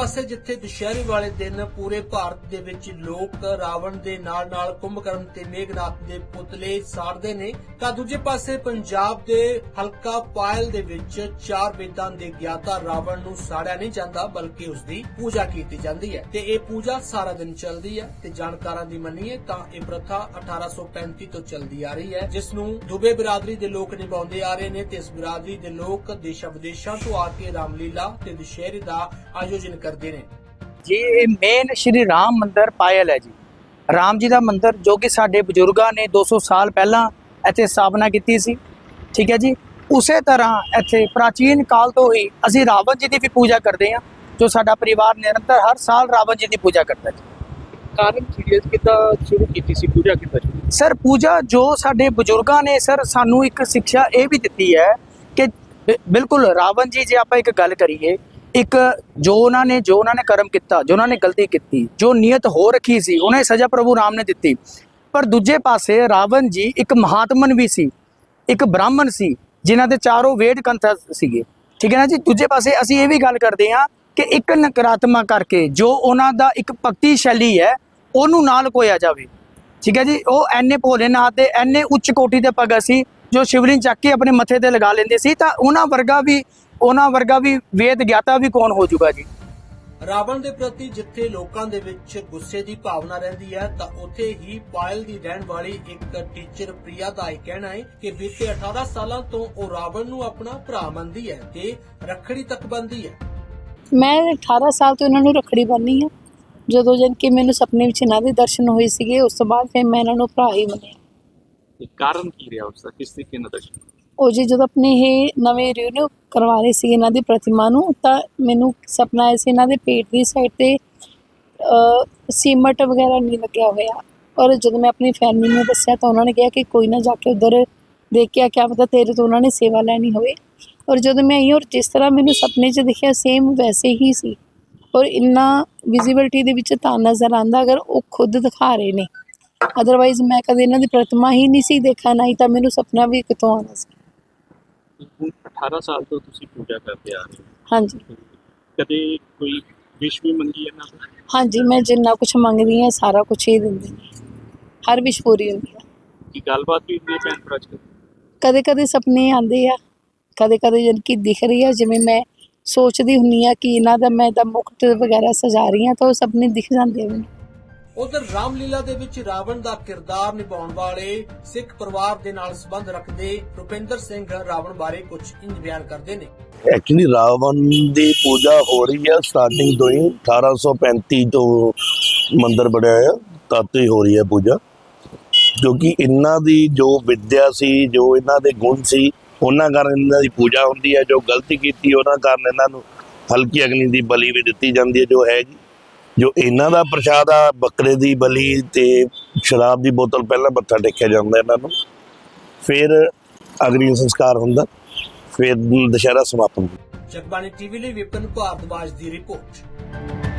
ਪਾਸੇ ਜਿੱਥੇ ਦੁਸ਼ਹਿਰੇ ਵਾਲੇ ਦਿਨ ਪੂਰੇ ਭਾਰਤ ਦੇ ਵਿੱਚ ਲੋਕ ਰਾਵਣ ਦੇ ਨਾਲ-ਨਾਲ ਕੁੰਭਕਰਨ ਤੇ ਮੇਘਨਾਥ ਦੇ ਪੁਤਲੇ ਸਾੜਦੇ ਨੇ, ਤਾਂ ਦੂਜੇ ਪਾਸੇ ਪੰਜਾਬ ਦੇ ਹਲਕਾ ਪਾਇਲ ਦੇ ਵਿੱਚ ਚਾਰ ਵੇਦਾਂ ਦੇ ਗਿਆਤਾ ਰਾਵਣ ਨੂੰ ਸਾੜਿਆ ਨਹੀਂ ਜਾਂਦਾ, ਬਲਕਿ ਉਸ ਦੀ ਪੂਜਾ ਕੀਤੀ ਜਾਂਦੀ ਹੈ। ਤੇ ਇਹ ਪੂਜਾ ਸਾਰਾ ਦਿਨ ਚੱਲਦੀ ਹੈ ਤੇ ਜਾਣਕਾਰਾਂ ਦੀ ਮੰਨੀਏ ਤਾਂ ਇਹ ਪ੍ਰਥਾ 1835 ਤੋਂ ਚੱਲਦੀ ਆ ਰਹੀ ਹੈ, ਜਿਸ ਨੂੰ ਦੁਬੇ ਬਰਾਦਰੀ ਦੇ ਲੋਕ ਨਿਭਾਉਂਦੇ ਆ ਰਹੇ ਨੇ ਤੇ ਇਸ ਬਰਾਦਰੀ ਦੇ ਲੋਕ ਦੇਸ਼ਾਂ ਵਿਦੇਸ਼ਾਂ ਤੋਂ ਆ ਕੇ ਰਾਮਲੀਲਾ ਤੇ ਦੁਸ਼ਹਿਰੇ ਦਾ ਆਯੋਜਨ ਕਰਦੇ ਨੇ। ਜੀ ਇਹ ਮੇਨ ਸ਼੍ਰੀ ਰਾਮ ਮੰਦਿਰ ਪਾਇਲ ਹੈ ਜੀ। ਰਾਮ ਜੀ ਦਾ ਮੰਦਿਰ ਜੋ ਕਿ ਸਾਡੇ ਬਜ਼ੁਰਗਾਂ ਨੇ 200 ਸਾਲ ਪਹਿਲਾਂ ਇੱਥੇ ਸਥਾਪਨਾ ਕੀਤੀ ਸੀ। ਠੀਕ ਹੈ ਜੀ? ਉਸੇ ਤਰ੍ਹਾਂ ਇੱਥੇ ਪ੍ਰਾਚੀਨ ਕਾਲ ਤੋਂ ਹੀ ਅਸੀਂ ਰਾਵਣ ਜੀ ਦੀ ਵੀ ਪੂਜਾ ਕਰਦੇ ਹਾਂ ਜੋ ਸਾਡਾ ਪਰਿਵਾਰ ਨਿਰੰਤਰ ਹਰ ਸਾਲ ਰਾਵਣ ਜੀ ਦੀ ਪੂਜਾ ਕਰਦਾ ਹੈ ਕਾਰਨ ਹੈ? ਕਿੱਦਾਂ ਸ਼ੁਰੂ ਕੀਤੀ ਸੀ? ਪੂਜਾ ਕਿੱਦਾਂ ਸ਼ੁਰੂ ਸਰ ਪੂਜਾ ਜੋ ਸਾਡੇ ਬਜ਼ੁਰਗਾਂ ਨੇ ਸਰ ਸਾਨੂੰ ਇੱਕ ਸਿੱਖਿਆ ਇਹ ਵੀ ਦਿੱਤੀ ਹੈ ਕਿ ਬਿਲਕੁਲ ਰਾਵਣ ਜੀ ਜੇ ਆਪਾਂ ਇੱਕ ਗੱਲ ਕਰੀਏ ਇੱਕ ਜੋ ਉਹਨਾਂ ਨੇ ਜੋ ਉਹਨਾਂ ਨੇ ਕਰਮ ਕੀਤਾ, ਜੋ ਉਹਨਾਂ ਨੇ ਗਲਤੀ ਕੀਤੀ, ਜੋ ਨੀਅਤ ਹੋ ਰੱਖੀ ਸੀ, ਉਹਨੇ ਸਜ਼ਾ ਪ੍ਰਭੂ ਰਾਮ ਨੇ ਦਿੱਤੀ। ਪਰ ਦੂਜੇ ਪਾਸੇ ਰਾਵਣ ਜੀ ਇੱਕ ਮਹਾਤਮਨ ਵੀ ਸੀ, ਇੱਕ ਬ੍ਰਾਹਮਣ ਸੀ, ਜਿਨ੍ਹਾਂ ਦੇ ਚਾਰੋਂ ਵੇਦ ਕੰਥ ਸੀਗੇ। ਠੀਕ ਹੈ ਨਾ ਜੀ? ਦੂਜੇ ਪਾਸੇ ਅਸੀਂ ਇਹ ਵੀ ਗੱਲ ਕਰਦੇ ਹਾਂ ਕਿ ਇੱਕ ਨਕਾਰਾਤਮਕ ਕਰਕੇ ਜੋ ਉਹਨਾਂ ਦਾ ਇੱਕ ਭਗਤੀ ਸ਼ੈਲੀ ਹੈ, ਉਹਨੂੰ ਨਾਲ ਕੋਇਆ ਜਾਵੇ। ਠੀਕ ਹੈ ਜੀ? ਉਹ ਐਨੇ ਭੋਲੇਨਾਥ ਦੇ, ਐਨੇ ਉੱਚ ਕੋਟੀ ਦੇ ਭਗਤ ਸੀ ਜੋ ਸ਼ਿਵਲਿੰਗ ਚੱਕ ਕੇ ਆਪਣੇ ਮੱਥੇ ਤੇ ਲਗਾ ਲੈਂਦੇ ਸੀ, ਤਾਂ ਉਹਨਾਂ ਵਰਗਾ ਵੀ ਉਹਨਾਂ ਵਰਗਾ ਵੀ ਵੇਦ ਗਿਆਤਾ ਵੀ ਕੌਣ ਹੋ ਜਾਊਗਾ ਜੀ? ਰਾਵਣ ਦੇ ਪ੍ਰਤੀ ਜਿੱਥੇ ਲੋਕਾਂ ਦੇ ਵਿੱਚ ਗੁੱਸੇ ਦੀ ਭਾਵਨਾ ਰਹਿੰਦੀ ਹੈ ਤਾਂ ਉੱਥੇ ਹੀ ਪਾਇਲ ਦੀ ਰਹਿਣ ਵਾਲੀ ਇੱਕ ਟੀਚਰ ਪ੍ਰਿਆ ਦਾ ਇਹ ਕਹਿਣਾ ਹੈ ਕਿ ਬੀਤੇ 18 ਸਾਲਾਂ ਤੋਂ ਉਹ ਰਾਵਣ ਨੂੰ ਆਪਣਾ ਭਰਾ ਮੰਨਦੀ ਹੈ ਤੇ ਰੱਖੜੀ ਤੱਕ ਬੰਦੀ ਹੈ। ਮੈਂ 18 ਸਾਲ ਤੋਂ ਇਹਨਾਂ ਨੂੰ ਰੱਖੜੀ ਬੰਨੀ ਆ ਜਦੋਂ ਜਨ ਕਿ ਮੈਨੂੰ ਸੁਪਨੇ ਵਿੱਚ ਇਹਨਾਂ ਦੇ ਦਰਸ਼ਨ ਹੋਏ ਸੀਗੇ ਉਸ ਤੋਂ ਬਾਅਦ ਫਿਰ ਮੈਂ ਇਹਨਾਂ ਨੂੰ ਭਰਾ ਹੀ ਮੰਨਿਆ। ਕਾਰਨ ਕੀ ਰਿਹਾ ਉਸ ਦਾ? ਕਿਸ ਤਰੀਕੇ ਨਾਲ ਦਰਸ਼ਨ ਉਹ ਜੀ ਜਦੋਂ ਆਪਣੇ ਇਹ ਨਵੇਂ ਰਿਨਿਊ ਕਰਵਾ ਰਹੇ ਸੀ ਇਹਨਾਂ ਦੀ ਪ੍ਰਤਿਮਾ ਨੂੰ, ਤਾਂ ਮੈਨੂੰ ਸੁਪਨਾ ਆਇਆ ਸੀ ਇਹਨਾਂ ਦੇ ਪੇਟ ਦੀ ਸਾਈਡ ਤੇ ਸੀਮਟ ਵਗੈਰਾ ਨਹੀਂ ਲੱਗਿਆ ਹੋਇਆ। ਔਰ ਜਦੋਂ ਮੈਂ ਆਪਣੀ ਫੈਮਿਲੀ ਨੂੰ ਦੱਸਿਆ ਤਾਂ ਉਹਨਾਂ ਨੇ ਕਿਹਾ ਕਿ ਕੋਈ ਨਾ ਜਾ ਕੇ ਉਧਰ ਦੇਖਿਆ ਕਿਆ ਪਤਾ ਤੇਰੇ ਤੋਂ ਉਹਨਾਂ ਨੇ ਸੇਵਾ ਲੈਣੀ ਹੋਵੇ। ਔਰ ਜਦੋਂ ਮੈਂ ਆਈ ਔਰ ਜਿਸ ਤਰ੍ਹਾਂ ਮੈਨੂੰ ਸੁਪਨੇ 'ਚ ਦਿਖਿਆ ਸੇਮ ਵੈਸੇ ਹੀ ਸੀ। ਔਰ ਇੰਨਾ ਵਿਜ਼ਿਬਿਲਟੀ ਦੇ ਵਿੱਚ ਤਾਂ ਨਜ਼ਰ ਆਂਦਾ ਅਗਰ ਉਹ ਖੁਦ ਦਿਖਾ ਰਹੇ ਨੇ। ਅਦਰਵਾਈਜ਼ ਮੈਂ ਕਦੇ ਇਹਨਾਂ ਦੀ ਪ੍ਰਤਿਮਾ ਹੀ ਨਹੀਂ ਸੀ ਦੇਖਾ ਨਹੀਂ ਤਾਂ ਮੈਨੂੰ ਸੁਪਨਾ ਵੀ ਕਿਤੋਂ ਆਉਣਾ ਸੀ। 18 ਸਾਲ ਤੋਂ ਤੁਸੀਂ ਪੂਜਾ ਕਰਦੇ ਆ ਰਹੇ ਹਾਂਜੀ। ਹੋ ਕਦੇ ਕੋਈ ਵਿਸ਼ ਵੀ ਮੰਗੀ ਇਹਨਾਂ ਤੋਂ? ਹਾਂਜੀ ਮੈਂ ਜਿੰਨਾ ਕੁਝ ਮੰਗਦੀ ਹਾਂ ਸਾਰਾ ਕੁਝ ਹੀ ਦਿੰਦੇ ਨੇ ਹਰ ਵਿਸ਼ ਪੂਰੀ ਹੁੰਦੀ ਹੈ ਕੀ ਗੱਲਬਾਤ ਵੀ ਹੁੰਦੀ ਹੈ ਭੈਣ ਭਰਾ ਚ ਕਦੇ? ਕਦੇ ਸੁਪਨੇ ਆਉਂਦੇ ਆ। ਕਦੇ ਕਦੇ ਜਨ ਕਿ ਦਿਖ ਰਹੀ ਆ। ਜਿਵੇਂ ਮੈਂ ਸੋਚਦੀ ਹੁੰਨੀ ਆ ਕਿ ਇਹਨਾਂ ਦਾ ਮੈਂ ਤਾਂ ਮੁਕਟ ਵਗੈਰਾ ਸਜਾ ਰਹੀ ਹਾਂ ਤਾਂ ਉਹ ਸੁਪਨੇ ਦਿਖ ਜਾਂਦੇ ਆ ਮੈਨੂੰ। ਉਧਰ ਰਾਮਲੀਲਾ ਦੇ ਵਿੱਚ ਰਾਵਣ ਦਾ ਕਿਰਦਾਰ ਨਿਭਾਉਣ ਵਾਲੇ ਸਿੱਖ ਪਰਿਵਾਰ ਦੇ ਨਾਲ ਸੰਬੰਧ ਰੱਖਦੇ ਰੁਪਿੰਦਰ ਸਿੰਘ ਰਾਵਣ ਬਾਰੇ ਕੁਝ ਇੰਜ ਬਿਆਨ ਕਰਦੇ ਨੇ। ਐਕਚੁਅਲੀ ਰਾਵਣ ਦੀ ਪੂਜਾ ਹੋ ਰਹੀ ਹੈ ਸਟਾਰਟਿੰਗ ਤੋਂ ਹੀ 1835 ਤੋਂ ਮੰਦਿਰ ਬਣਿਆ ਹੈ ਤਦ ਤੋਂ ਹੀ ਹੋ ਰਹੀ ਹੈ ਪੂਜਾ। ਕਿਉਂਕਿ ਇਹਨਾਂ ਦੀ ਜੋ ਵਿਦਿਆ ਸੀ, ਜੋ ਇਹਨਾਂ ਦੇ ਗੁਣ ਸੀ, ਉਹਨਾਂ ਕਾਰਨ ਇਹਨਾਂ ਦੀ ਪੂਜਾ ਹੁੰਦੀ ਹੈ, ਜੋ ਗਲਤੀ ਕੀਤੀ, ਉਹਨਾਂ ਕਾਰਨ ਇਹਨਾਂ ਨੂੰ ਹਲਕੀ ਅਗਨੀ ਦੀ ਬਲੀ ਵੀ ਦਿੱਤੀ ਜਾਂਦੀ ਹੈ, ਜੋ ਹੈਗੀ ਜੋ ਇਹਨਾਂ ਦਾ ਪ੍ਰਸ਼ਾਦ ਆ, ਬੱਕਰੇ ਦੀ ਬਲੀ ਤੇ ਸ਼ਰਾਬ ਦੀ ਬੋਤਲ ਪਹਿਲਾਂ ਮੱਥਾ ਟੇਕਿਆ ਜਾਂਦਾ ਇਹਨਾਂ ਨੂੰ। ਫਿਰ ਅਗਨੀ ਸੰਸਕਾਰ ਹੁੰਦਾ, ਫਿਰ ਦੁਸ਼ਹਿਰਾ ਸਮਾਪਨ ਜਗਬਾਣੀ ਟੀਵੀ ਲਈ ਵਿਪਨ ਭਾਰਦਵਾਜ ਦੀ ਰਿਪੋਰਟ।